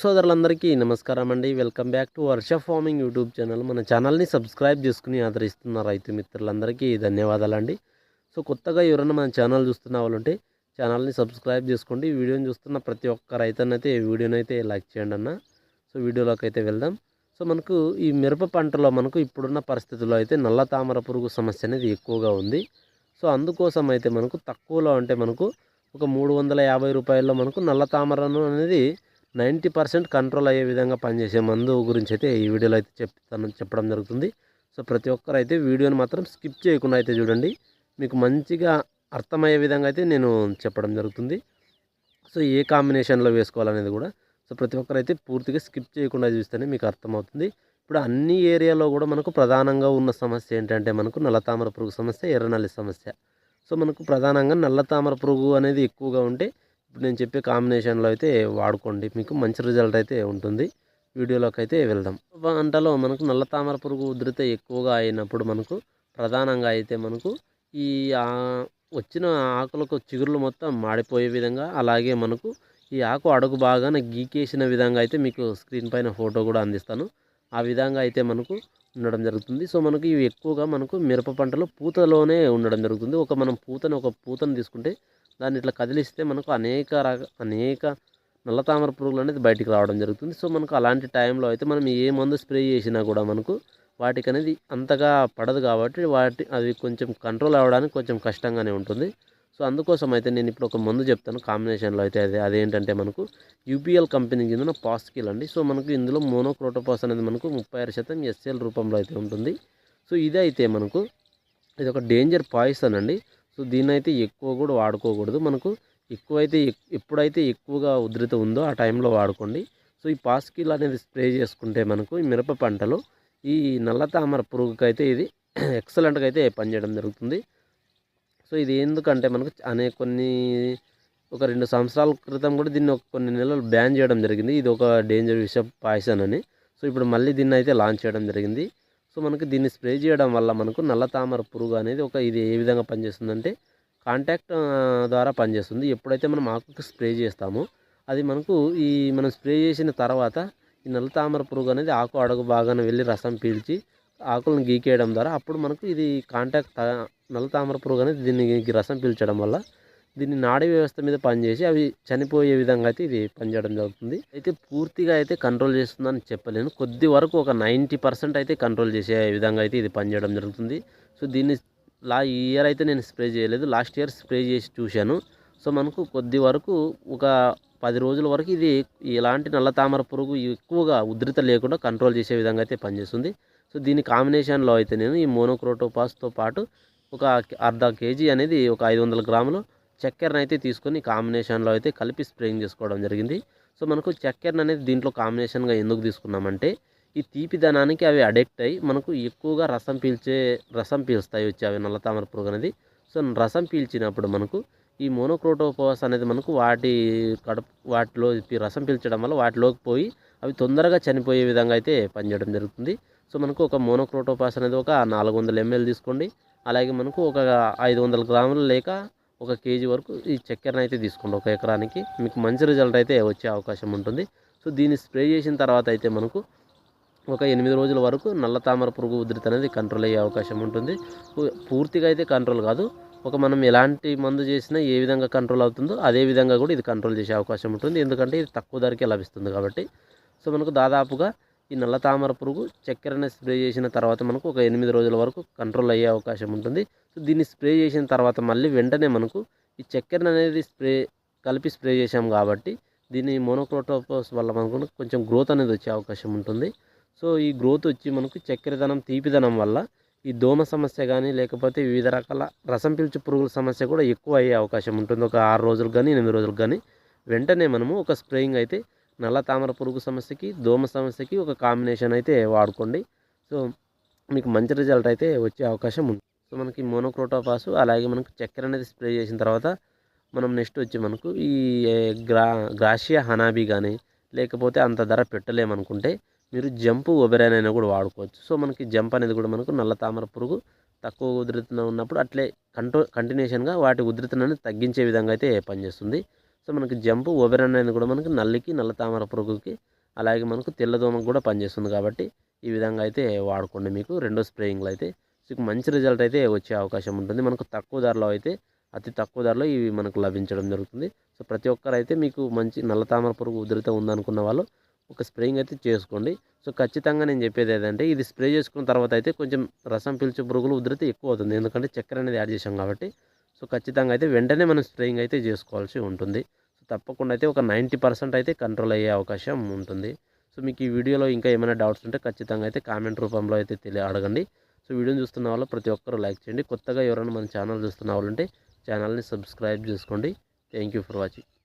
సోదరులందరికీ నమస్కారం అండి welcome back to Varsha farming YouTube channel. మన ఛానల్ని సబ్స్క్రైబ్ చేసుకుని ఆదరిస్తున్న రైతు మిత్రులందరికీ ధన్యవాదాలండి. సో కొత్తగా ఎవరైనా మన ఛానల్ చూస్తున్న వాళ్ళు ఉంటే ఛానల్ని సబ్స్క్రైబ్ చేసుకోండి. వీడియోని చూస్తున్న ప్రతి ఒక్క రైతన్నైతే ఈ వీడియోని అయితే లైక్ చేయండి అన్న. సో వీడియోలోకి అయితే వెళ్దాం. సో మనకు ఈ మిరప పంటలో మనకు ఇప్పుడున్న పరిస్థితుల్లో అయితే నల్ల తామర పురుగు సమస్య అనేది ఎక్కువగా ఉంది. సో అందుకోసం అయితే మనకు తక్కువలో అంటే మనకు ఒక మూడు వందల యాభై రూపాయల్లో మనకు నల్ల తామరను అనేది నైంటీ పర్సెంట్ కంట్రోల్ అయ్యే విధంగా పనిచేసే మందు గురించి అయితే ఈ వీడియోలో అయితే చెప్తాను చెప్పడం జరుగుతుంది. సో ప్రతి ఒక్కరు అయితే వీడియోని మాత్రం స్కిప్ చేయకుండా అయితే చూడండి. మీకు మంచిగా అర్థమయ్యే విధంగా అయితే నేను చెప్పడం జరుగుతుంది. సో ఏ కాంబినేషన్లో వేసుకోవాలనేది కూడా. సో ప్రతి ఒక్కరు అయితే పూర్తిగా స్కిప్ చేయకుండా చూస్తేనే మీకు అర్థమవుతుంది. ఇప్పుడు అన్ని ఏరియాలో కూడా మనకు ప్రధానంగా ఉన్న సమస్య ఏంటంటే మనకు నల్లతామర పురుగు సమస్య ఎర్రనల్లి సమస్య. సో మనకు ప్రధానంగా నల్లతామర పురుగు అనేది ఎక్కువగా ఉంటే ఇప్పుడు నేను చెప్పే కాంబినేషన్లో అయితే వాడుకోండి. మీకు మంచి రిజల్ట్ అయితే ఉంటుంది. వీడియోలోకి అయితే వెళ్దాం. వంటలో మనకు నల్ల తామర పురుగు ఉధృత ఎక్కువగా అయినప్పుడు మనకు ప్రధానంగా అయితే మనకు ఈ వచ్చిన ఆకులకు చిగురులు మొత్తం మాడిపోయే విధంగా అలాగే మనకు ఈ ఆకు అడుగు బాగానే గీకేసిన విధంగా అయితే మీకు స్క్రీన్ పైన ఫోటో కూడా అందిస్తాను. ఆ విధంగా అయితే మనకు ఉండడం జరుగుతుంది. సో మనకు ఇవి ఎక్కువగా మనకు మిరప పంటలో పూతలోనే ఉండడం జరుగుతుంది. ఒక మనం పూతను ఒక పూతను తీసుకుంటే దాన్ని ఇట్లా కదిలిస్తే మనకు అనేక రక అనేక నల్ల తామర పురుగులు అనేది బయటికి రావడం జరుగుతుంది. సో మనకు అలాంటి టైంలో అయితే మనం ఏ మందు స్ప్రే చేసినా కూడా మనకు వాటికి అనేది అంతగా పడదు కాబట్టి వాటి అవి కొంచెం కంట్రోల్ అవ్వడానికి కొంచెం కష్టంగానే ఉంటుంది. సో అందుకోసం అయితే నేను ఇప్పుడు ఒక మందు చెప్తాను. కాంబినేషన్లో అయితే అదే అదేంటంటే మనకు యూపీఎల్ కంపెనీ చెందిన పాస్కిల్ అండి. సో మనకు ఇందులో మోనోక్రోటోపాస్ అనేది మనకు ముప్పై ఆరు శాతం ఎస్ఎల్ రూపంలో అయితే ఉంటుంది. సో ఇదైతే మనకు ఇది ఒక డేంజర్ పాయిసన్ అండి. సో దీన్ని అయితే ఎక్కువ కూడా వాడుకోకూడదు. మనకు ఎక్కువైతే ఎక్- ఎప్పుడైతే ఎక్కువగా ఉధృత ఉందో ఆ టైంలో వాడుకోండి. సో ఈ పాస్కిల్ అనేది స్ప్రే చేసుకుంటే మనకు ఈ మిరప పంటలో ఈ నల్ల తామర పురుగుకైతే ఇది ఎక్సలెంట్గా అయితే పనిచేయడం జరుగుతుంది. సో ఇది ఎందుకంటే మనకు అనే కొన్ని ఒక రెండు సంవత్సరాల క్రితం కూడా దీన్ని ఒక కొన్ని నెలలు బ్యాన్ చేయడం జరిగింది. ఇది ఒక డేంజర్ విష పాయిసన్ అని సో ఇప్పుడు మళ్ళీ దీన్ని అయితే లాంచ్ చేయడం జరిగింది. సో మనకి దీన్ని స్ప్రే చేయడం వల్ల మనకు నల్ల తామర పురుగు అనేది ఒక ఇది ఏ విధంగా పనిచేస్తుందంటే కాంటాక్ట్ ద్వారా పనిచేస్తుంది. ఎప్పుడైతే మనం ఆకుకి స్ప్రే చేస్తామో అది మనకు ఈ మనం స్ప్రే చేసిన తర్వాత ఈ నల్ల తామర పురుగు అనేది ఆకు అడుగు బాగానే వెళ్ళి రసం పీల్చి ఆకులను గీకేయడం ద్వారా అప్పుడు మనకు ఇది కాంటాక్ట్ నల్ల తామర పురుగు అనేది దీన్ని రసం పీల్చడం వల్ల దీన్ని నాడీ వ్యవస్థ మీద పనిచేసి అవి చనిపోయే విధంగా అయితే ఇది పనిచేయడం జరుగుతుంది. అయితే పూర్తిగా అయితే కంట్రోల్ చేస్తుందని చెప్పలేను. కొద్ది వరకు ఒక నైంటీ పర్సెంట్ అయితే కంట్రోల్ చేసే విధంగా అయితే ఇది పనిచేయడం జరుగుతుంది. సో దీన్ని లా ఈ ఇయర్ అయితే నేను స్ప్రే చేయలేదు. లాస్ట్ ఇయర్ స్ప్రే చేసి చూశాను. సో మనకు కొద్ది వరకు ఒక పది రోజుల వరకు ఇది ఎలాంటి నల్ల తామర పురుగు ఎక్కువగా ఉధృత లేకుండా కంట్రోల్ చేసే విధంగా అయితే పనిచేస్తుంది. సో దీని కాంబినేషన్లో అయితే నేను ఈ మోనోక్రోటోపాస్తో పాటు ఒక అర్ధ కేజీ అనేది ఒక ఐదు వందల గ్రాములు చక్కెరను అయితే తీసుకొని కాంబినేషన్లో అయితే కలిపి స్ప్రేయింగ్ చేసుకోవడం జరిగింది. సో మనకు చక్కెరను అనేది దీంట్లో కాంబినేషన్గా ఎందుకు తీసుకున్నామంటే ఈ తీపిదనానికి అవి అడిక్ట్ అయ్యి మనకు ఎక్కువగా రసం పీల్చే రసం పీల్స్తాయి వచ్చి అవి నల్ల తామర పురుగు అనేది సో రసం పీల్చినప్పుడు మనకు ఈ మోనోక్రోటోపాస్ అనేది మనకు వాటి కడుపు వాటిలో ఈ రసం పీల్చడం వల్ల వాటిలోకి పోయి అవి తొందరగా చనిపోయే విధంగా అయితే పనిచేయడం జరుగుతుంది. సో మనకు ఒక మోనోక్రోటోపాస్ అనేది ఒక నాలుగు వందల ఎంఎల్ తీసుకోండి. అలాగే మనకు ఒక ఐదు వందల గ్రాములు లేక ఒక కేజీ వరకు ఈ చక్కెరను అయితే తీసుకోండి ఒక ఎకరానికి. మీకు మంచి రిజల్ట్ అయితే వచ్చే అవకాశం ఉంటుంది. సో దీన్ని స్ప్రే చేసిన తర్వాత అయితే మనకు ఒక ఎనిమిది రోజుల వరకు నల్ల తామర పురుగు ఉధృతి అనేది కంట్రోల్ అయ్యే అవకాశం ఉంటుంది. పూర్తిగా అయితే కంట్రోల్ కాదు. ఒక మనం ఎలాంటి మందు చేసినా ఏ విధంగా కంట్రోల్ అవుతుందో అదే విధంగా కూడా ఇది కంట్రోల్ చేసే అవకాశం ఉంటుంది. ఎందుకంటే ఇది తక్కువ ధరకే లభిస్తుంది కాబట్టి. సో మనకు దాదాపుగా ఈ నల్ల తామర పురుగు చక్కెరని స్ప్రే చేసిన తర్వాత మనకు ఒక ఎనిమిది రోజుల వరకు కంట్రోల్ అయ్యే అవకాశం ఉంటుంది. సో దీన్ని స్ప్రే చేసిన తర్వాత మళ్ళీ వెంటనే మనకు ఈ చక్కెరని అనేది స్ప్రే కలిపి స్ప్రే చేసాం కాబట్టి దీన్ని మోనోక్రోటోపస్ వల్ల మనకు కొంచెం గ్రోత్ అనేది వచ్చే అవకాశం ఉంటుంది. సో ఈ గ్రోత్ వచ్చి మనకు చక్కెరదనం తీపిదనం వల్ల ఈ దోమ సమస్య కానీ లేకపోతే వివిధ రకాల రసం పీల్చు పురుగుల సమస్య కూడా ఎక్కువ అయ్యే అవకాశం ఉంటుంది. ఒక ఆరు రోజులకు కానీ ఎనిమిది రోజులకు కానీ. వెంటనే మనము ఒక స్ప్రేయింగ్ అయితే నల్ల తామర పురుగు సమస్యకి దోమ సమస్యకి ఒక కాంబినేషన్ అయితే వాడుకోండి. సో మీకు మంచి రిజల్ట్ అయితే వచ్చే అవకాశం ఉంది. సో మనకి మోనోక్రోటోపాస్ అలాగే మనకు చక్కెర అనేది స్ప్రే చేసిన తర్వాత మనం నెక్స్ట్ వచ్చి మనకు ఈ గ్రా గ్రాషియా హనాబీ కానీ లేకపోతే అంత ధర పెట్టలేమనుకుంటే మీరు జంపు ఒబెరాన్ అయినా కూడా వాడుకోవచ్చు. సో మనకి జంప్ అనేది కూడా మనకు నల్ల తామర పురుగు తక్కువ ఉధృతిలో ఉన్నప్పుడు అట్లే కంటో కంటిన్యూషన్గా వాటి ఉధృతిని తగ్గించే విధంగా అయితే పనిచేస్తుంది. సో మనకి జంపు ఓబెరన్ అనేది కూడా మనకి నల్లికి నల్ల తామర పురుగుకి అలాగే మనకు తెల్లదోమకు కూడా పనిచేస్తుంది కాబట్టి ఈ విధంగా అయితే వాడుకోండి మీకు. రెండో స్ప్రేయింగ్లో అయితే మీకు మంచి రిజల్ట్ అయితే వచ్చే అవకాశం ఉంటుంది. మనకు తక్కువ ధరలో అయితే అతి తక్కువ ధరలో ఇవి మనకు లభించడం జరుగుతుంది. సో ప్రతి ఒక్కరైతే మీకు మంచి నల్ల తామర పురుగు ఉధృత ఉందనుకున్న వాళ్ళు ఒక స్ప్రేయింగ్ అయితే చేసుకోండి. సో ఖచ్చితంగా నేను చెప్పేది ఏదంటే ఇది స్ప్రే చేసుకున్న తర్వాత అయితే కొంచెం రసం పీల్చే పురుగులు ఉధృతి ఎక్కువ అవుతుంది. ఎందుకంటే చక్కెర అనేది యాడ్ చేసాం కాబట్టి సో ఖచ్చితంగా అయితే వెంటనే మనం స్ప్రేయింగ్ అయితే చేసుకోవాల్సి ఉంటుంది. సో తప్పకుండా అయితే ఒక నైంటీ పర్సెంట్ అయితే కంట్రోల్ అయ్యే అవకాశం ఉంటుంది. సో మీకు ఈ వీడియోలో ఇంకా ఏమైనా డౌట్స్ ఉంటే ఖచ్చితంగా అయితే కామెంట్ రూపంలో అయితే తెలియ అడగండి. సో వీడియోని చూస్తున్న వాళ్ళు ప్రతి ఒక్కరూ లైక్ చేయండి. కొత్తగా ఎవరైనా మన ఛానల్ చూస్తున్న వాళ్ళు ఉంటే ఛానల్ని సబ్స్క్రైబ్ చేసుకోండి. Thank you for watching.